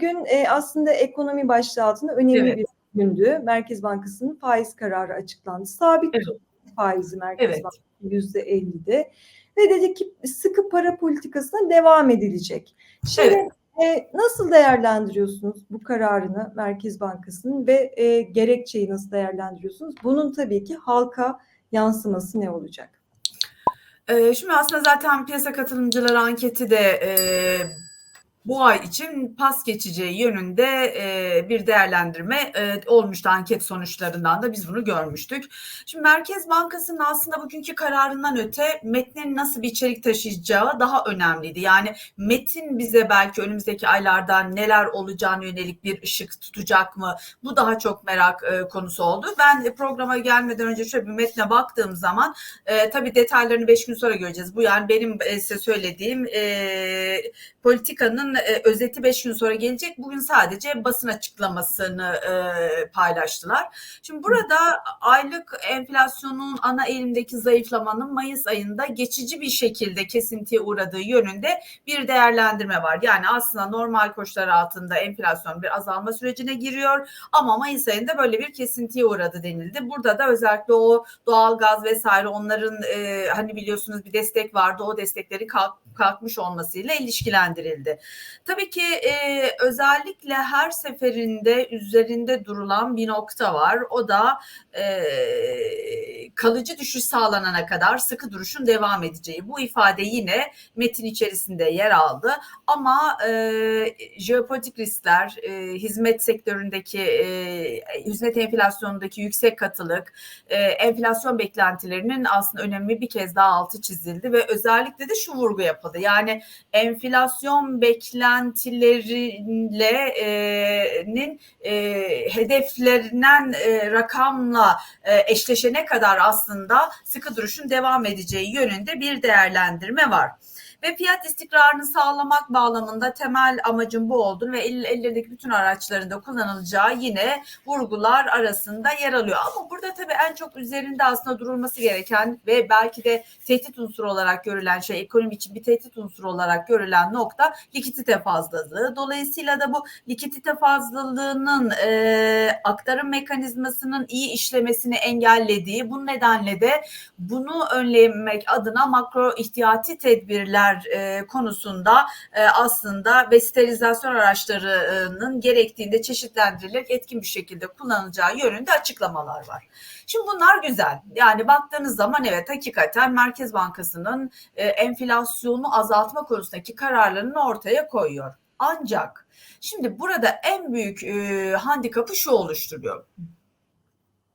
bugün e, aslında ekonomi başlığı altında önemli Evet. bir gündü. Merkez Bankası'nın faiz kararı açıklandı. Sabit Evet. faizi Merkez Evet. Bankası yüzde 50'de ve dedi ki sıkı para politikasına devam edilecek. Şimdi e, nasıl değerlendiriyorsunuz bu kararını Merkez Bankası'nın ve e, gerekçeyi nasıl değerlendiriyorsunuz? Bunun tabii ki halka yansıması ne olacak? Ee, şimdi aslında zaten piyasa katılımcıları anketi de e, bu ay için pas geçeceği yönünde e, bir değerlendirme e, olmuştu anket sonuçlarından da biz bunu görmüştük. Şimdi Merkez Bankası'nın aslında bugünkü kararından öte metnin nasıl bir içerik taşıyacağı daha önemliydi. Yani metin bize belki önümüzdeki aylarda neler olacağını yönelik bir ışık tutacak mı? Bu daha çok merak e, konusu oldu. Ben e, programa gelmeden önce şöyle bir metne baktığım zaman e, tabii detaylarını beş gün sonra göreceğiz. Bu yani benim e, size söylediğim e, politikanın e, özeti 5 gün sonra gelecek. Bugün sadece basın açıklamasını e, paylaştılar. Şimdi burada aylık enflasyonun ana eğilimdeki zayıflamanın Mayıs ayında geçici bir şekilde kesintiye uğradığı yönünde bir değerlendirme var. Yani aslında normal koşullar altında enflasyon bir azalma sürecine giriyor ama Mayıs ayında böyle bir kesintiye uğradı denildi. Burada da özellikle o doğalgaz vesaire onların e, hani biliyorsunuz bir destek vardı. O destekleri kalk, kalkmış olmasıyla ilişkilendirildi. Tabii ki e, özellikle her seferinde üzerinde durulan bir nokta var. O da e, kalıcı düşüş sağlanana kadar sıkı duruşun devam edeceği. Bu ifade yine metin içerisinde yer aldı. Ama e, jeopolitik riskler, e, hizmet sektöründeki e, hizmet enflasyonundaki yüksek katılık, e, enflasyon beklentilerinin aslında önemli bir kez daha altı çizildi ve özellikle de şu vurgu yapıldı. Yani enflasyon beklentilerinin e, hedeflerinden e, rakamla e, eşleşene kadar aslında sıkı duruşun devam edeceği yönünde bir değerlendirme var ve fiyat istikrarını sağlamak bağlamında temel amacın bu olduğunu ve el, ellerindeki bütün araçlarında kullanılacağı yine vurgular arasında yer alıyor. Ama burada tabii en çok üzerinde aslında durulması gereken ve belki de tehdit unsuru olarak görülen şey ekonomi için bir tehdit unsuru olarak görülen nokta likidite fazlalığı. Dolayısıyla da bu likidite fazlalığının e, aktarım mekanizmasının iyi işlemesini engellediği bu nedenle de bunu önlemek adına makro ihtiyati tedbirler e, konusunda e, aslında ve sterilizasyon araçlarının gerektiğinde çeşitlendirilerek etkin bir şekilde kullanılacağı yönünde açıklamalar var. Şimdi bunlar güzel. Yani baktığınız zaman evet hakikaten Merkez Bankası'nın e, enflasyonu azaltma konusundaki kararlarını ortaya koyuyor. Ancak şimdi burada en büyük e, handikapı şu oluşturuyor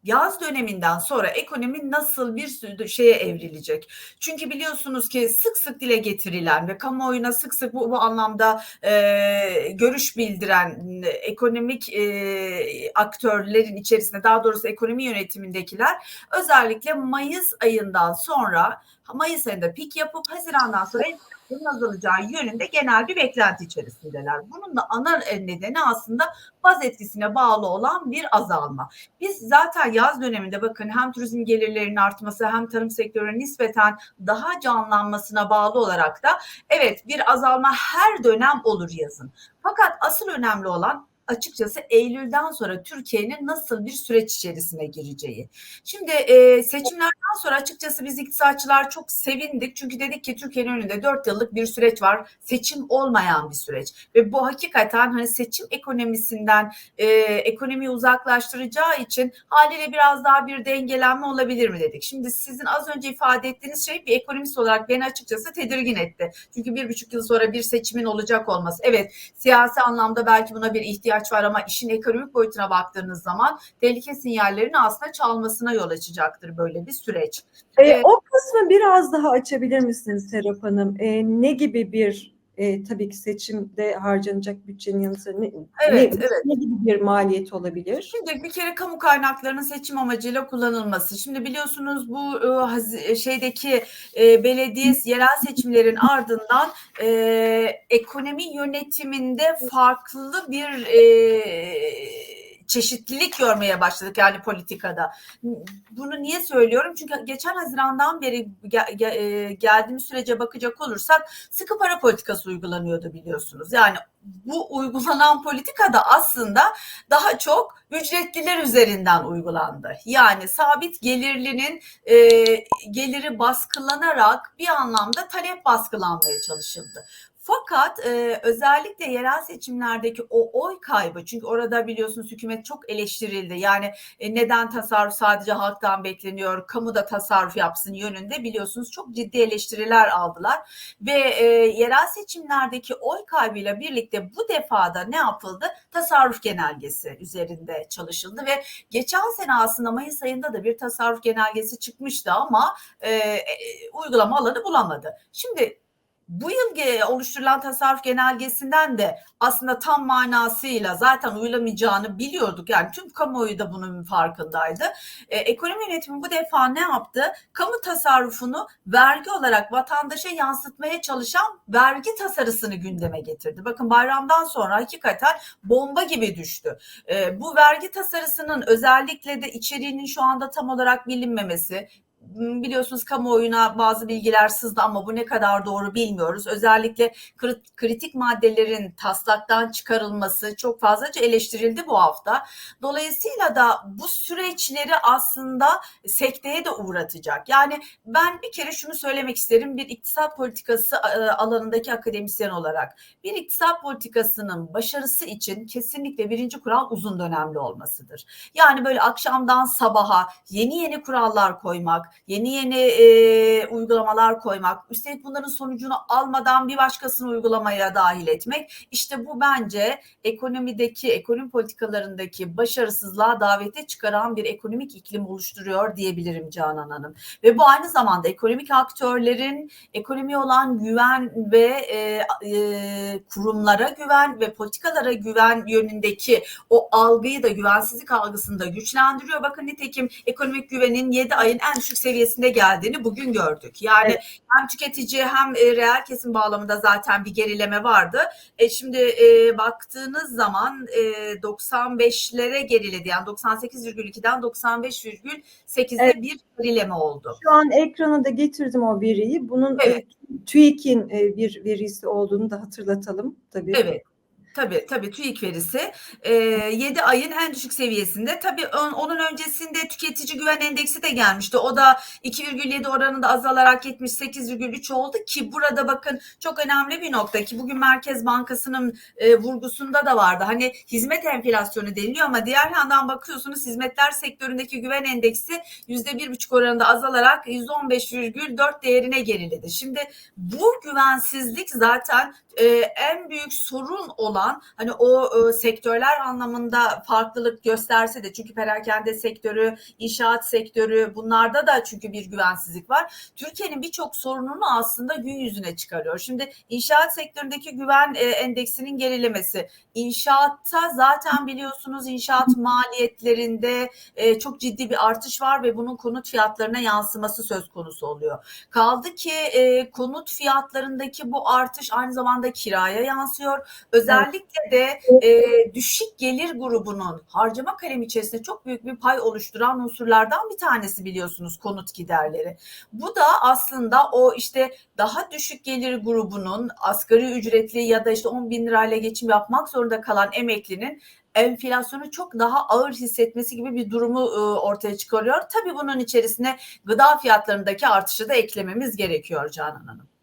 yaz döneminden sonra ekonomi nasıl bir şeye evrilecek? Çünkü biliyorsunuz ki sık sık dile getirilen ve kamuoyuna sık sık bu, bu anlamda e, görüş bildiren ekonomik e, aktörlerin içerisinde daha doğrusu ekonomi yönetimindekiler özellikle Mayıs ayından sonra Mayıs ayında pik yapıp Haziran'dan sonra azalacağı yönünde genel bir beklenti içerisindeler. Bunun da ana nedeni aslında baz etkisine bağlı olan bir azalma. Biz zaten yaz döneminde bakın hem turizm gelirlerinin artması hem tarım sektörünün nispeten daha canlanmasına bağlı olarak da evet bir azalma her dönem olur yazın. Fakat asıl önemli olan açıkçası Eylül'den sonra Türkiye'nin nasıl bir süreç içerisine gireceği. Şimdi e, seçimlerden sonra açıkçası biz iktisatçılar çok sevindik. Çünkü dedik ki Türkiye'nin önünde dört yıllık bir süreç var. Seçim olmayan bir süreç. Ve bu hakikaten hani seçim ekonomisinden e, ekonomiyi uzaklaştıracağı için haliyle biraz daha bir dengelenme olabilir mi dedik. Şimdi sizin az önce ifade ettiğiniz şey bir ekonomist olarak beni açıkçası tedirgin etti. Çünkü bir buçuk yıl sonra bir seçimin olacak olması. Evet siyasi anlamda belki buna bir ihtiyaç ihtiyaç var ama işin ekonomik boyutuna baktığınız zaman tehlike sinyallerini aslında çalmasına yol açacaktır böyle bir süreç. E, ee, o kısmı biraz daha açabilir misiniz Serap Hanım? E, ne gibi bir e, tabii ki seçimde harcanacak bütçenin yanı sıra ne, evet, ne, evet. ne gibi bir maliyet olabilir? Şimdi bir kere kamu kaynaklarının seçim amacıyla kullanılması. Şimdi biliyorsunuz bu e, şeydeki e, belediye yerel seçimlerin ardından e, ekonomi yönetiminde farklı bir e, çeşitlilik görmeye başladık yani politikada. Bunu niye söylüyorum? Çünkü geçen Haziran'dan beri e, geldiğimiz sürece bakacak olursak sıkı para politikası uygulanıyordu biliyorsunuz. Yani bu uygulanan politika da aslında daha çok ücretliler üzerinden uygulandı. Yani sabit gelirlinin e, geliri baskılanarak bir anlamda talep baskılanmaya çalışıldı. Fakat e, özellikle yerel seçimlerdeki o oy kaybı çünkü orada biliyorsunuz hükümet çok eleştirildi. Yani e, neden tasarruf sadece halktan bekleniyor, kamu da tasarruf yapsın yönünde biliyorsunuz çok ciddi eleştiriler aldılar. Ve e, yerel seçimlerdeki oy kaybıyla birlikte bu defada ne yapıldı? Tasarruf genelgesi üzerinde çalışıldı ve geçen sene aslında Mayıs ayında da bir tasarruf genelgesi çıkmıştı ama e, e, uygulama alanı bulamadı. Şimdi bu yıl oluşturulan tasarruf genelgesinden de aslında tam manasıyla zaten uyulamayacağını biliyorduk. Yani tüm kamuoyu da bunun farkındaydı. Ee, ekonomi yönetimi bu defa ne yaptı? Kamu tasarrufunu vergi olarak vatandaşa yansıtmaya çalışan vergi tasarısını gündeme getirdi. Bakın bayramdan sonra hakikaten bomba gibi düştü. Ee, bu vergi tasarısının özellikle de içeriğinin şu anda tam olarak bilinmemesi, biliyorsunuz kamuoyuna bazı bilgiler sızdı ama bu ne kadar doğru bilmiyoruz. Özellikle kritik maddelerin taslaktan çıkarılması çok fazlaca eleştirildi bu hafta. Dolayısıyla da bu süreçleri aslında sekteye de uğratacak. Yani ben bir kere şunu söylemek isterim bir iktisat politikası alanındaki akademisyen olarak. Bir iktisat politikasının başarısı için kesinlikle birinci kural uzun dönemli olmasıdır. Yani böyle akşamdan sabaha yeni yeni kurallar koymak, yeni yeni e, uygulamalar koymak, üstelik bunların sonucunu almadan bir başkasını uygulamaya dahil etmek. İşte bu bence ekonomideki, ekonomi politikalarındaki başarısızlığa davete çıkaran bir ekonomik iklim oluşturuyor diyebilirim Canan Hanım. Ve bu aynı zamanda ekonomik aktörlerin ekonomi olan güven ve e, e, kurumlara güven ve politikalara güven yönündeki o algıyı da güvensizlik algısını da güçlendiriyor. Bakın nitekim ekonomik güvenin 7 ayın en düşük seviyesinde geldiğini bugün gördük. Yani evet. hem tüketici hem e, reel kesim bağlamında zaten bir gerileme vardı. E şimdi e, baktığınız zaman e, 95'lere geriledi. Yani 98,2'den 95,8'e evet. bir gerileme oldu. Şu an ekrana da getirdim o veriyi. Bunun evet. e, TÜİK'in e, bir verisi olduğunu da hatırlatalım tabii. Evet. Tabii tabii TÜİK verisi e, 7 ayın en düşük seviyesinde. Tabii on, onun öncesinde tüketici güven endeksi de gelmişti. O da 2,7 oranında azalarak 78,3 oldu ki burada bakın çok önemli bir nokta ki bugün Merkez Bankası'nın e, vurgusunda da vardı. Hani hizmet enflasyonu deniliyor ama diğer yandan bakıyorsunuz hizmetler sektöründeki güven endeksi %1,5 oranında azalarak 115,4 değerine geriledi. Şimdi bu güvensizlik zaten e, en büyük sorun olan hani o e, sektörler anlamında farklılık gösterse de çünkü perakende sektörü, inşaat sektörü bunlarda da çünkü bir güvensizlik var. Türkiye'nin birçok sorununu aslında gün yüzüne çıkarıyor. Şimdi inşaat sektöründeki güven e, endeksinin gerilemesi, inşaatta zaten biliyorsunuz inşaat maliyetlerinde e, çok ciddi bir artış var ve bunun konut fiyatlarına yansıması söz konusu oluyor. Kaldı ki e, konut fiyatlarındaki bu artış aynı zamanda kiraya yansıyor. Özellikle de e, düşük gelir grubunun harcama kalemi içerisinde çok büyük bir pay oluşturan unsurlardan bir tanesi biliyorsunuz konut giderleri. Bu da aslında o işte daha düşük gelir grubunun asgari ücretli ya da işte 10 bin lirayla geçim yapmak zorunda kalan emeklinin enflasyonu çok daha ağır hissetmesi gibi bir durumu ortaya çıkarıyor. Tabii bunun içerisine gıda fiyatlarındaki artışı da eklememiz gerekiyor Canan Hanım.